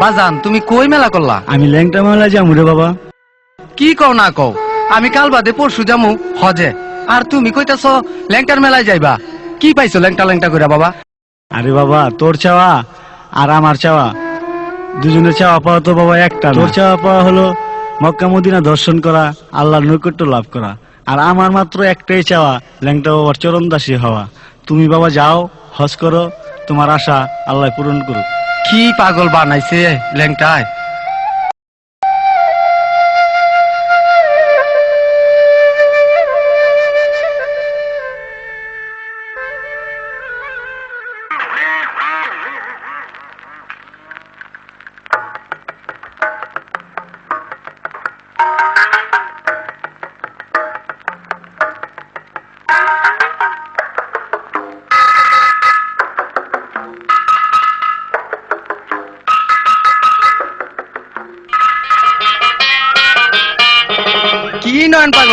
বাজান তুমি কই মেলা করলা? আমি ল্যাংটা মেলা যাব রে বাবা। কি কও না কও? আমি কাল বাদে পরশু যামু হজে। আর তুমি কইতাছ ল্যাংটার মেলায় যাইবা। কি পাইছো ল্যাংটা ল্যাংটা কইরা বাবা? আরে বাবা তোর চাওয়া আর আমার চাওয়া। দুজনের চাওয়া পাওয়া তো বাবা একটা তোর চাওয়া পাওয়া হলো মক্কা মদিনা দর্শন করা আল্লাহর নৈকট্য লাভ করা। আর আমার মাত্র একটাই চাওয়া ল্যাংটা বাবার চরণ দাসী হওয়া। তুমি বাবা যাও হজ করো তোমার আশা আল্লাহ পূরণ করুক। কি পাগল বানাইছে ল্যাংটায়?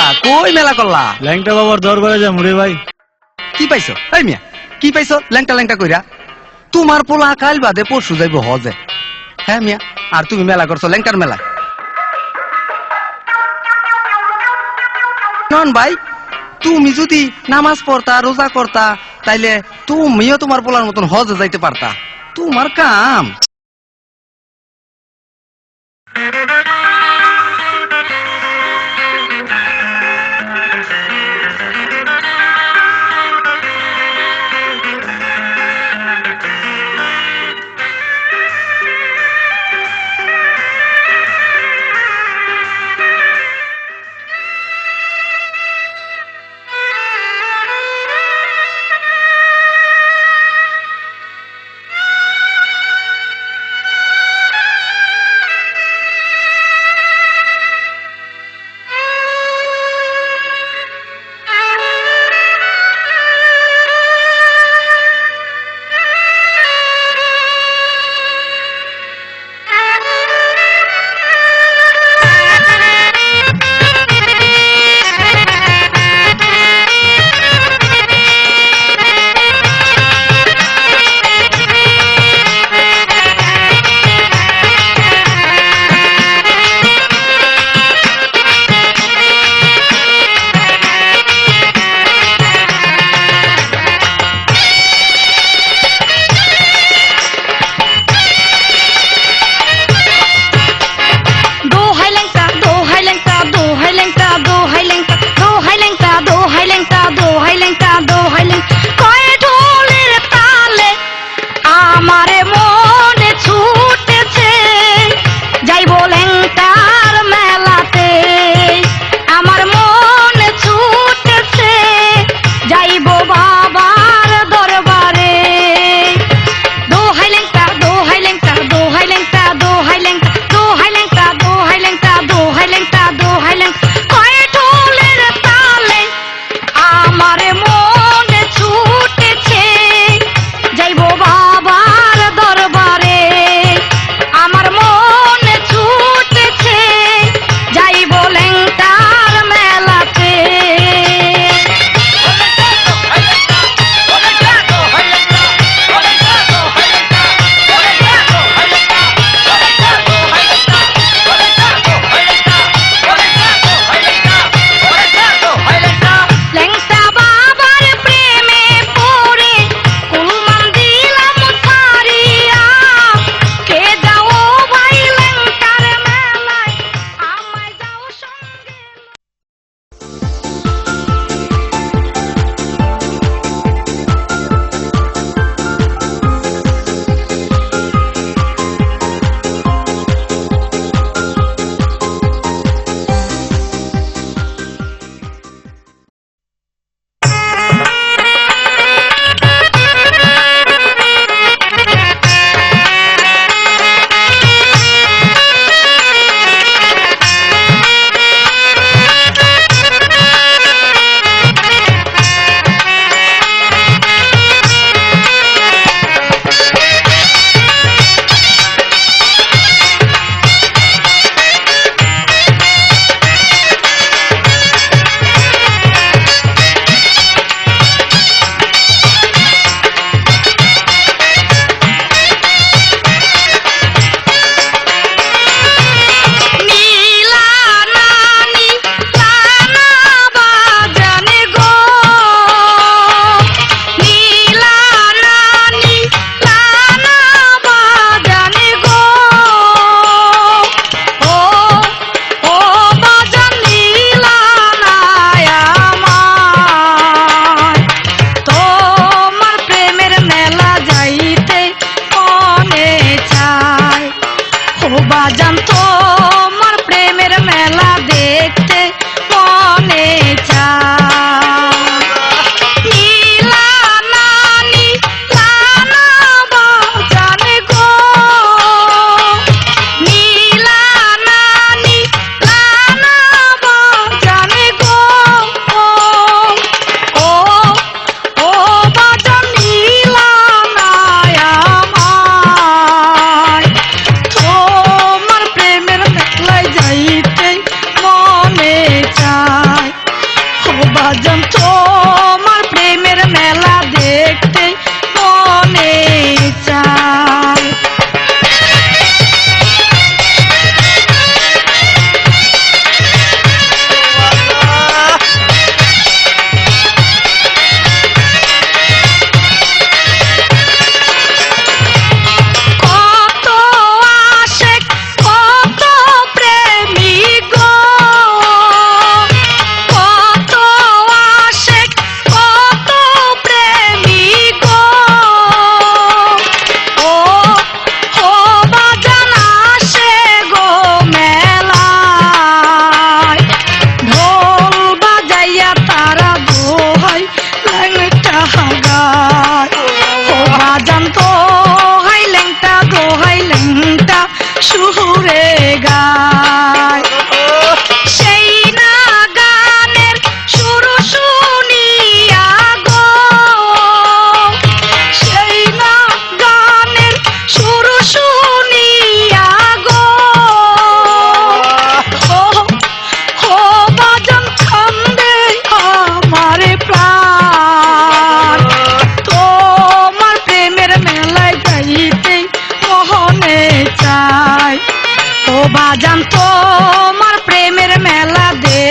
পাগলা কই মেলা করলা? ল্যাংটা বাবার দরবারে যাব রে ভাই। কি পাইছো? এই মিয়া কি পাইছো? ল্যাংটা ল্যাংটা কইরা। তোমার পোলা কাল বাদে পরশু যাইব হজে। হ্যাঁ মিয়া আর তুমি মেলা করছ ল্যাংটার মেলা নন ভাই তুমি যদি নামাজ পড়তা রোজা করতা তাইলে তুমিও তোমার পোলার মতন হজে যাইতে পারতা। তোমার কাম।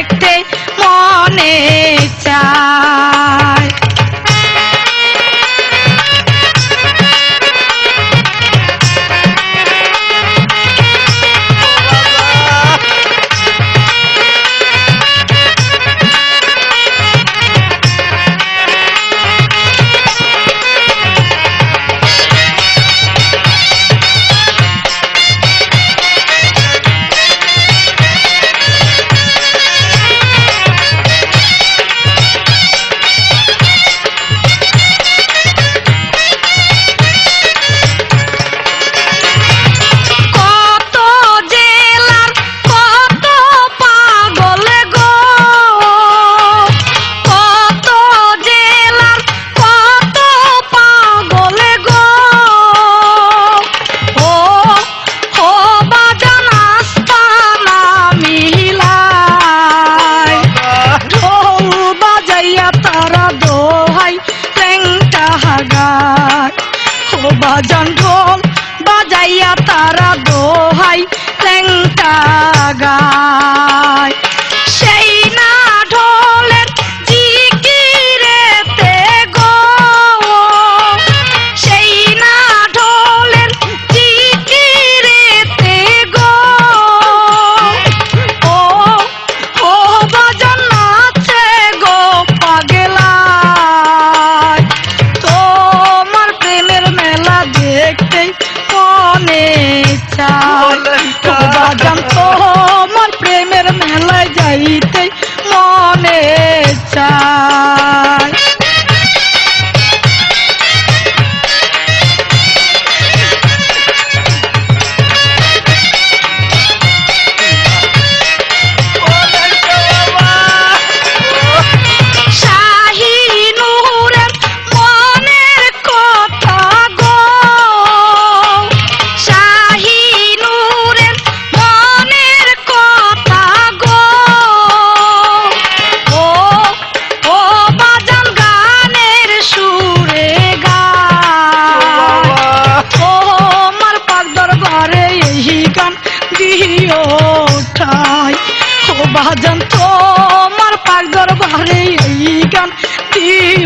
सकते कौन ঘণ্টা গায়। সেই না ঢোলের জিকিরেতে গো সেই না ঢোলের জিকিরেতে গো ও ও বাজন নাচে গো পাগলায়। তোমার প্রেমের মেলা দেখতে মনে চায়।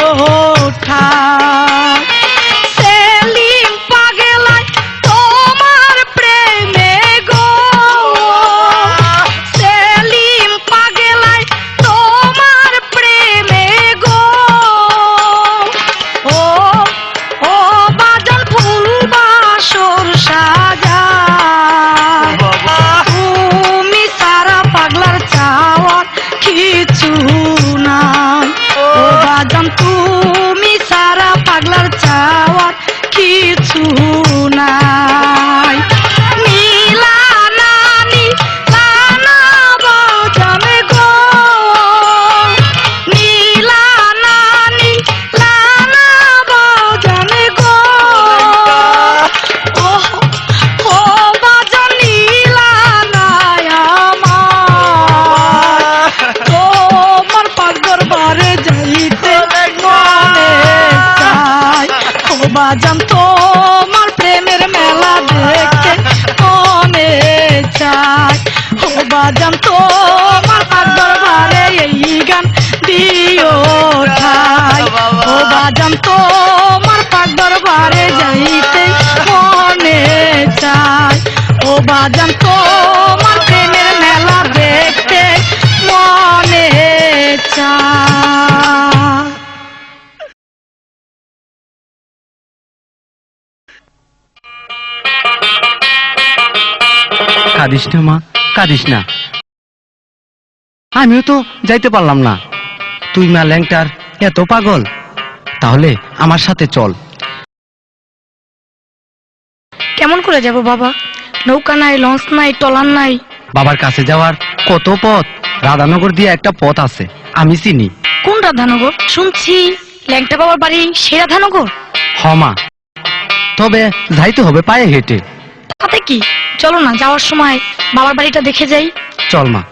হলো ঠা বাজান তোমার প্রেমের মেলা দেখতে মনে চায়। ও বাজান তোমার পাক দরবারে এই গান দিও ঠাই। ও বাজান তোমার পাক দরবারে যাইতে মনে চায়। ও বাজান তোমার কাঁদিস না মা কাঁদিস না। আমিও তো যাইতে পারলাম না। তুই মা ল্যাংটার এত পাগল। তাহলে আমার সাথে চল। কেমন করে যাব বাবা? নৌকা নাই লঞ্চ নাই টলার নাই। বাবার কাছে যাওয়ার কত পথ? রাধানগর দিয়ে একটা পথ আছে আমি চিনি। কোন রাধানগর? শুনছি ল্যাংটা বাবার বাড়ি সে রাধানগর? হমা তবে যাইতে হবে পায়ে হেঁটে। তাতে কি? চলো না যাওয়ার সময় বাবার বাড়িটা দেখে যাই। চল মা।